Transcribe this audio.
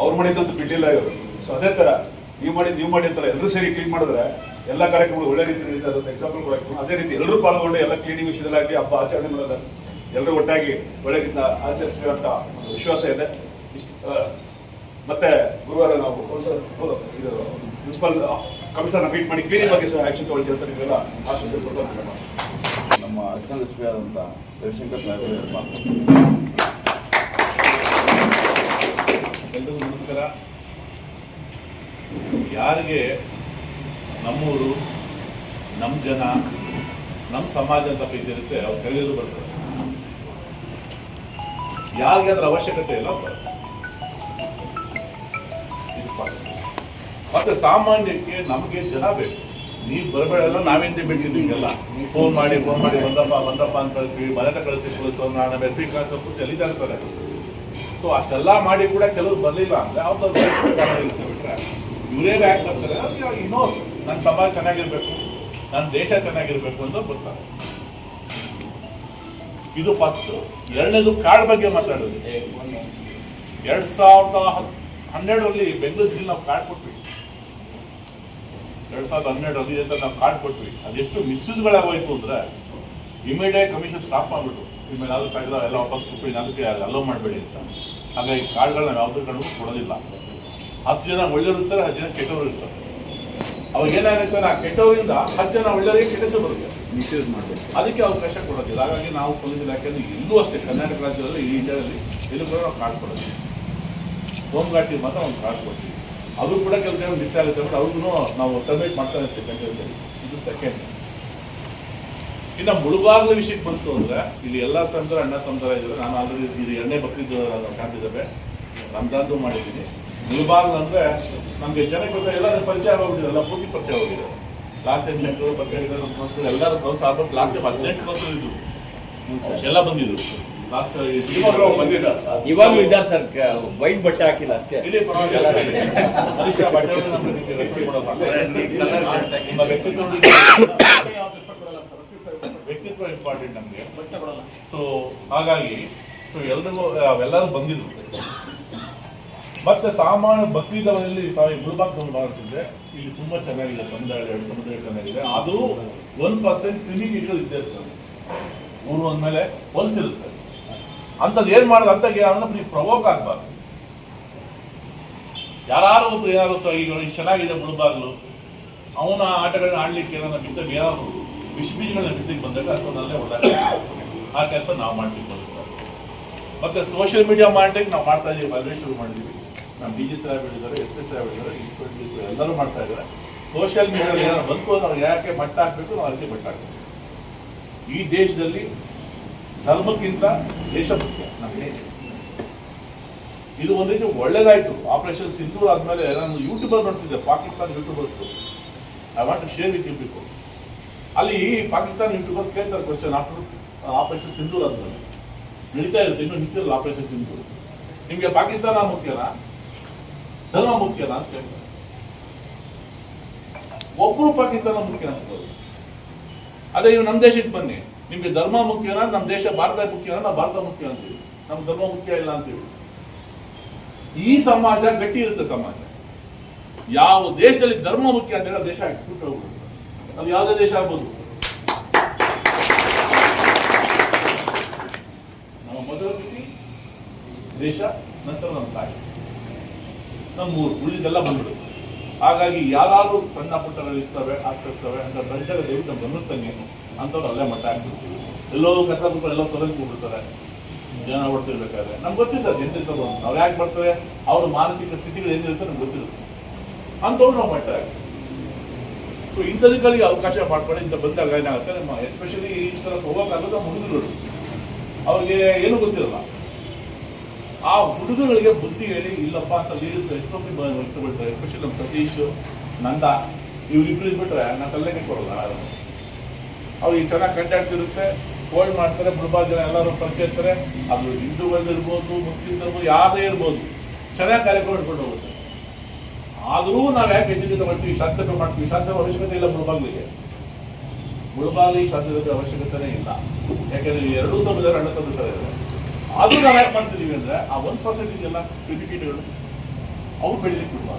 ಅವ್ರು ಮಾಡಿದ್ದಂತೂ ಬಿಟ್ಟಿಲ್ಲ ಇವರು. ಸೊ ಅದೇ ತರ ನೀವು ಮಾಡಿದ ನೀವು ಮಾಡಿ ಅಂತಾರೆ ಎಲ್ಲರೂ ಸೇರಿ ಕ್ಲೀನ್ ಮಾಡಿದ್ರೆ ಎಲ್ಲ ಕಾರ್ಯಕ್ರಮಗಳು ಒಳ್ಳೆ ರೀತಿ ನಡೀತಾ ಅದೊಂದು ಎಕ್ಸಾಂಪಲ್ ಕೊಡಬೇಕು ಅದೇ ರೀತಿ ಎಲ್ಲರೂ ಪಾಲ್ಗೊಂಡು ಎಲ್ಲ ಕ್ಲೀನಿಂಗ್ ವಿಷಯದಲ್ಲಿ ಹಬ್ಬ ಆಚರಣೆ ಮೂಲಕ ಎಲ್ಲರೂ ಒಟ್ಟಾಗಿ ಒಳ್ಳೆ ರೀತಿಯಿಂದ ಆಚರಿಸಿರುವಂತ ಒಂದು ವಿಶ್ವಾಸ ಇದೆ. ಮತ್ತೆ ಗುರುವಾರ ನಾವು ಇದು ಮುನ್ಸಿಪಲ್ ಕಮಿಷನರ್ ಮೀಟ್ ಮಾಡಿ ಕ್ಲೀನಿಂಗ್ ಬಗ್ಗೆ ಸಹ ಆಕ್ಷನ್ ತಗೊಳ್ತೀವಿ ಅಂತ ಕೊಡ್ತಾರೆ ನಮ್ಮ ಪಿ ಆದಂಥ ರವಿಶಂಕರ್ ಸಾಹೇಬರು ಎರಡು ಮಾತು ಎಲ್ರಿಗೂ ನಮಸ್ಕಾರ ಯಾರಿಗೆ ನಮ್ಮೂರು ನಮ್ಮ ಜನ ನಮ್ಮ ಸಮಾಜ ಅಂತ ಪ್ರೀತಿರುತ್ತೆ ಅವ್ರು ಕರೆಯೋದು ಬರ್ತಾರೆ. ಯಾರಿಗೆ ಅದ್ರ ಅವಶ್ಯಕತೆ ಇಲ್ಲ. ಮತ್ತೆ ಸಾಮಾನ್ಯಕ್ಕೆ ನಮಗೆ ಜನ ಬೇಕು. ನೀವು ಬರಬೇಡಲ್ಲ ನಾವೇಂದೇ ಬೇಕು ನಿಮಗೆಲ್ಲ. ಫೋನ್ ಮಾಡಿ ಫೋನ್ ಮಾಡಿ, ಬಂದಪ್ಪ ಬಂದಪ್ಪ ಅಂತ ಕಳಿಸ್ತೀವಿ ಮನೆತ ಕಳಿಸಿ ಕಳಿಸೋ ನಾನು ಎಸ್ ಕಳಿಸೋ ಕ್ಲಾಸ್ ಎಲ್ಲಿದೆ ಅಂತಾರೆ ಸೊ ಅಷ್ಟೆಲ್ಲ ಮಾಡಿ ಕೂಡ ಕೆಲವ್ರು ಬರಲಿಲ್ಲ ಅಂದ್ರೆ ಅವ್ರದ್ದು ಬಿಟ್ರೆ. ಇವರೇ ಬ್ಯಾಕ್ ಬರ್ತಾರೆ? ಇನ್ನೋ ನನ್ನ ಸಮಾಜ ಚೆನ್ನಾಗಿರ್ಬೇಕು ನನ್ನ ದೇಶ ಚೆನ್ನಾಗಿರ್ಬೇಕು ಅಂತ ಬರ್ತಾರೆ. ಇದು ಫಸ್ಟ್ ಎರಡನೇದು ಕಾರ್ಡ್ ಬಗ್ಗೆ ಮಾತಾಡೋದು. ಎರಡ್ ಸಾವಿರದ ಹನ್ನೆರಡರಲ್ಲಿ ಬೆಂಗಳೂರು ಜಿಲ್ಲೆ ನಾವು ಕಾರ್ಡ್ ಕೊಟ್ವಿ. ಎರಡ್ ಸಾವಿರದ ಹನ್ನೆರಡರಲ್ಲಿ ಅಂತ ನಾವು ಕಾರ್ಡ್ ಕೊಟ್ವಿ. ಅದೆಷ್ಟು ಮಿಸ್ಯೂಸ್ಗಳಾಗೋಯ್ತು ಅಂದ್ರೆ ಇಮಿಡಿಯೇಟ್ ಕಮಿಷನ್ ಸ್ಟಾಪ್ ಮಾಡ್ಬಿಟ್ಟು ಇಮೇಲೆ ಯಾವ್ದು ಕಾರ್ಡ್ ಎಲ್ಲ ವಾಪಸ್ ಕೊಟ್ಟು ಅದಕ್ಕೆ ಅಲೋ ಮಾಡಬೇಡಿ ಅಂತ. ಹಾಗಾಗಿ ಕಾರ್ಡ್ಗಳನ್ನ ಯಾವುದೇ ಕಾರಣಕ್ಕೂ ಕೊಡೋದಿಲ್ಲ. ಹತ್ತು ಜನ ಒಳ್ಳೆಯವರು ಇರ್ತಾರೆ ಹತ್ತು ಜನ ಕೆಟ್ಟವರು ಇರ್ತಾರೆ. ಅವಾಗ ಏನಾಗುತ್ತೆ ಆ ಕೆಟ್ಟವರಿಂದ ಹತ್ತು ಜನ ಒಳ್ಳೆಯವರಿಗೆ ಕೆಲಸ ಬರುತ್ತೆ. ಮಿಸ್ಯೂಸ್ ಮಾಡಬೇಕು. ಅದಕ್ಕೆ ಅವಕಾಶ ಕೊಡೋದಿಲ್ಲ. ಹಾಗಾಗಿ ನಾವು ಪೊಲೀಸ್ ಇಲಾಖೆಯಲ್ಲಿ ಇಲ್ಲೂ ಅಷ್ಟೇ ಕರ್ನಾಟಕ ರಾಜ್ಯದಲ್ಲಿ ಈ ಇಂಡಿಯಾದಲ್ಲಿ ಎಲ್ಲೂ ಕೂಡ ನಾವು ಕಾರ್ಡ್ ಕೊಡೋದಿಲ್ಲ. ಹೋಮ್ ಗಾರ್ಡ್ಸಿಗೆ ಮಾತ್ರ ಒಂದು ಕಾರ್ಡ್ ಕೊಡ್ತೀವಿ. ಅದು ಕೂಡ ಟೈಮ್ ಮಿಸ್ ಆಗುತ್ತೆ ಬಟ್ ಅವ್ರಿಗೂ ನಾವು ಟರ್ಮೇಟ್ ಮಾಡ್ತಾ ಇರ್ತೀವಿ ಬೆಂಗಳೂರಲ್ಲಿ ಇದು ಸೆಕೆಂಡ್ ಇನ್ನು ಮುಳುಬಾಗ್ಲ ವಿಷಯಕ್ಕೆ ಬಂತು ಅಂದರೆ ಇಲ್ಲಿ ಎಲ್ಲ ಸಂತರ ಅಣ್ಣ ಸಂತರ ಇದ್ದಾರೆ. ನಾನು ಆಲ್ರೆಡಿ ಇದು ಎರಡನೇ ಬಕ್ರೀದ್ ಕಾಣ್ತಿದ್ದಾವೆ. ರಂಜಾನ್ದು ಮಾಡಿದ್ದೀನಿ. ಮುಳುಬಾಗ್ಲ ಅಂದ್ರೆ ನಮಗೆ ಜನಕ್ಕೆ ಎಲ್ಲರೂ ಪರಿಚಯ ಆಗೋಗ್ಬಿಟ್ಟಿದೆ ಎಲ್ಲ ಪೂರ್ತಿ ಪರಿಚಯ ಹೋಗಿದೆ ಲಾಸ್ಟ್ ಟೈಮ್ ಬಗ್ಗೆ ಎಲ್ಲರೂ ಕೌನ್ಸ್ ಆಗ್ಬಿಟ್ಟು ಲಾಸ್ಟ್ ಟೈಮ್ ಹದಿನೆಂಟು ಕೌನ್ಸಿಲ್ ಇದ್ರು. ಎಲ್ಲ ಬಂದಿದ್ರು. ಲಾಸ್ಟ್ ಬಂದಿಲ್ಲ ಇವಾಗಲೂ ಇದ್ದಾರೆ ಸರ್ ವೈಟ್ ಬಟ್ಟೆ ಹಾಕಿಲ್ಲ ಅಷ್ಟೇ. ಇಲ್ಲಿ ಪರವಾಗಿಲ್ಲ. ಮನುಷ್ಯ ಬಟ್ಟೆ ನಮ್ಗೆ ನಿಮ್ಗೆ respect ಕೊಡೋದು. ನಿಮ್ಮ ವ್ಯಕ್ತಿತ್ವ ವ್ಯಕ್ತಿತ್ವ ಇಂಪಾರ್ಟೆಂಟ್ ನಮಗೆ. ಸೊ ಹಾಗಾಗಿ ಸೊ ಎಲ್ರಿಗೂ ಅವೆಲ್ಲರೂ ಬಂದಿದ್ರು. ಮತ್ತೆ ಸಾಮಾನ್ಯ ಬಕ್ರೀದವರಲ್ಲಿ ಸಾರಿ ಗುಲ್ಬಾಗ್ ಮಾಡ್ತಿದ್ದೆ ಇಲ್ಲಿ ತುಂಬಾ ಚೆನ್ನಾಗಿದೆ, ಸಮುದಾಯ, ಎರಡು ಸಮುದಾಯ ಚೆನ್ನಾಗಿದೆ. ಅದು ಒನ್ ಪರ್ಸೆಂಟ್ ಕ್ರಿಮಿಕೀಟಗಳು ಇದ್ದೇ ಇರ್ತದೆ ಊರು ಅಂದಮೇಲೆ ಹೊಲಸಿರುತ್ತೆ. ಅಂಥದ್ದು ಏನ್ ಮಾಡೋದು? ಅಂತ ಅವನ್ನ ನೀವು ಪ್ರವೋಕ್ ಆಗ್ಬಾರ್ದು. ಯಾರು ಒಬ್ರು ಯಾರು ಈಗ ಚೆನ್ನಾಗಿದೆ ಮುಳುಬಾಗ್ಲು ಅವನ ಆಟಗಳನ್ನ ಆಡ್ಲಿಕ್ಕೆ ಏನಾದ್ರು ಬಿದ್ದಾಗ ಏನಾದ್ರು ವಿಷ ಬೀಜಗಳನ್ನ ಬಿದ್ದಕ್ಕೆ ಬಂದಾಗ ಅದನ್ನಲ್ಲೇ ಹೊಡೆದಾಗ ಆ ಕೆಲಸ ನಾವು ಮಾಡ್ತೀವಿ ಬರುತ್ತೆ ಮತ್ತೆ ಸೋಷಿಯಲ್ ಮೀಡಿಯಾ ಮಾಡ್ಲಿಕ್ಕೆ ನಾವು ಮಾಡ್ತಾ ಇದೀವಿ, ಮದುವೆ ಶುರು ಮಾಡಿದೀವಿ. ನಮ್ಮ ಡಿ ಜಿ ಸಾಹೇಬ್ ಹೇಳಿದ್ದಾರೆ ಎಸ್ ಪಿ ಸಾಹೇಬ್ ಹೇಳಿದ್ದಾರೆ ಇನ್ಸ್ಪೆಕ್ಟರ್ ಎಲ್ಲರೂ ಮಾಡ್ತಾ ಇದ್ದಾರೆ. ಸೋಷಿಯಲ್ ಮೀಡಿಯಾದಲ್ಲಿ ಏನಾದ್ರು ಬಂತು ನಾವು ಯಾಕೆ ಮಟ್ಟ ಹಾಕ್ಬೇಕು ನಾವು ಅಲ್ಲಿ ಮಟ್ಟ ಹಾಕ್ಬೇಕು. ಈ ದೇಶದಲ್ಲಿ ಧರ್ಮಕ್ಕಿಂತ ದೇಶ ಮುಖ್ಯ, ನಮಗೆ. ಇದು ಒಂದು ರೀತಿ ಒಳ್ಳೇದಾಯ್ತು. ಆಪರೇಷನ್ ಸಿಂಧೂರ್ ಆದ್ಮೇಲೆ ನಾನು ಯೂಟ್ಯೂಬರ್ ನೋಡ್ತಿದ್ದೆ, Pakistan YouTubers I want to share with you people ಅಲ್ಲಿ ಪಾಕಿಸ್ತಾನ ಯೂಟ್ಯೂಬರ್ಸ್ ಕೇಳ್ತಾರೆ ಕ್ವಶನ್ ಆಫ್ಟರ್ ಆಪರೇಷನ್ ಸಿಂಧೂರ್ ಆದ್ಮೇಲೆ. ನಡೀತಾ ಇರುತ್ತೆ, ಇನ್ನು ನಿಂತಿರಲ್ಲ ಆಪರೇಷನ್ ಸಿಂಧೂರ್ ನಿಮಗೆ ಪಾಕಿಸ್ತಾನ ಮುಖ್ಯನಾ? ಧರ್ಮ ಮುಖ್ಯನಾ ಅಂತ ಕೇಳ್ತಾರೆ ಒಬ್ರು ಪಾಕಿಸ್ತಾನ ಮುಖ್ಯ ಅಂತ ಅದೇ ನೀವು ನಮ್ಮ ದೇಶಕ್ಕೆ ಬನ್ನಿ. ನಿಮಗೆ ಧರ್ಮ ಮುಖ್ಯನಾ ನಮ್ಮ ದೇಶ ಭಾರತ ಮುಖ್ಯನಾ ನಾವು ಭಾರತ ಮುಖ್ಯ ಅಂತೀವಿ. ನಮ್ಮ ಧರ್ಮ ಮುಖ್ಯ ಇಲ್ಲ ಅಂತೀವಿ. ಈ ಸಮಾಜ ಗಟ್ಟಿ ಇರುತ್ತೆ ಸಮಾಜ. ಯಾವ ದೇಶದಲ್ಲಿ ಧರ್ಮ ಮುಖ್ಯ ಅಂತ ದೇಶ ಬಿಟ್ಟು ಹೋಗ್ಬಿಡುತ್ತೆ. ಅದು ಯಾವುದೇ ದೇಶ ಆಗ್ಬೋದು. ನಮ್ಮ ಮೊದಲ ದೇಶ, ನಂತರ ನಮ್ಮ ತಾಯಿ. ನಮ್ಮ ಊರು, ಉಳಿದೆಲ್ಲ ಬಂದ್ಬಿಡುತ್ತೆ ಹಾಗಾಗಿ ಯಾರು ಸಣ್ಣ ಪುಟ್ಟಗಳು ಇರ್ತವೆ ಆಗ್ತಿರ್ತವೆ ಅಂತ ಬಂದಾಗ ದಯವಿಟ್ಟು ನಮ್ಮ ತನ್ನಿ ಅಂಥವ್ರು ಅಲ್ಲೇ ಮಟ್ಟ ಆಗ್ತಿರ್ತೀವಿ ಎಲ್ಲೋ ಕಸ ಬಿಟ್ಟು ಎಲ್ಲೋ ಜನ ಹೊಡ್ತಿರ್ಬೇಕಾದ್ರೆ ನಮ್ಗೆ ಗೊತ್ತಿರ್ತದೆ ಎಂತಿರ್ತದೆ ಅಂತ. ಅವ್ರು ಯಾಕೆ ಬರ್ತಾರೆ? ಅವ್ರ ಮಾನಸಿಕ ಸ್ಥಿತಿಗಳು ಏನಿರುತ್ತೆ ನಮ್ಗೆ ಗೊತ್ತಿರುತ್ತೆ ಅಂಥವ್ರು ನಾವು ಮಟ್ಟ ಆಗ್ತೀವಿ ಸೊ ಇಂಥದ್ದುಗಳಿಗೆ ಅವಕಾಶ ಮಾಡ್ಕೊಂಡು ಇಂಥ ಬಂದಾಗ ಏನಾಗುತ್ತೆ? ನಮ್ಮ ಎಸ್ಪೆಷಲಿ ಈ ಥರ ಹೋಗೋಕ್ಕಾಗುತ್ತೆ ಮುಗಿದ್ರು ಅವ್ರಿಗೆ ಏನು ಗೊತ್ತಿರಲ್ಲ. ಆ ಹುಡುಗಗಳಿಗೆ ಬುದ್ಧಿ ಹೇಳಿ, ಇಲ್ಲಪ್ಪ ಅಂತ ಲೀಡರ್ಸ್ ಎಷ್ಟೊಂದು ವ್ಯಕ್ತಪಡ್ತಾರೆ ಎಸ್ಪೆಷಲಿ ನಮ್ಮ ಸತೀಶ್, ನಂದ, ಇವ್ರಿಬ್ರು ಇದ್ಬಿಟ್ರೆ ನಾ ತಲೆಗೆ ಕೊಡಲ್ಲ ಅವ್ರಿಗೆ ಚೆನ್ನಾಗಿ ಕಂಟ್ಯಾಕ್ಟ್ಸ್ ಇರುತ್ತೆ ಹೋಲ್ಡ್ ಮಾಡ್ತಾರೆ ಬುಡ್ಬಾಲ್ ಜನ ಎಲ್ಲರೂ ಪರಿಚಯ ಇರ್ತಾರೆ. ಅದು ಹಿಂದೂಗಳು ಇರ್ಬೋದು ಮುಸ್ಲಿಮ್ಸ್ ಇರ್ಬೋದು ಯಾರೇ ಇರ್ಬೋದು, ಚೆನ್ನಾಗಿ ಕಾರ್ಯಕ್ರಮ ಇಟ್ಕೊಂಡು ಹೋಗುತ್ತೆ. ಆದರೂ ನಾವು ಯಾಕೆ ಹೆಚ್ಚಿನ ಮಾಡ್ತೀವಿ, ಶಾಸಕ ಮಾಡ್ತೀವಿ, ಶಾಸಕ ಅವಶ್ಯಕತೆ ಇಲ್ಲ ಬುಡ್ಬಾಗ್ಲಿಗೆ. ಬುಡ್ಬಾಲ್ ಈ ಶಾಸಕ ಅವಶ್ಯಕತೆನೇ ಇಲ್ಲ. ಯಾಕೆಂದ್ರೆ ಎರಡೂ ಸಮುದಾಯ ಅಣ್ಣ ತಂದಿರ್ತಾರೆ ಆದ್ರೂ ನಾವು ಯಾಕೆ ಮಾಡ್ತಿದ್ದೀವಿ ಅಂದ್ರೆ ಆ ಒನ್ ಪರ್ಸೆಂಟೇಜ್ ಎಲ್ಲ ಎಜುಕೇಟೆಡ್ ಅವ್ರು ಬೆಳಿಲಿಕ್ಕೆ ಬಿಡುವ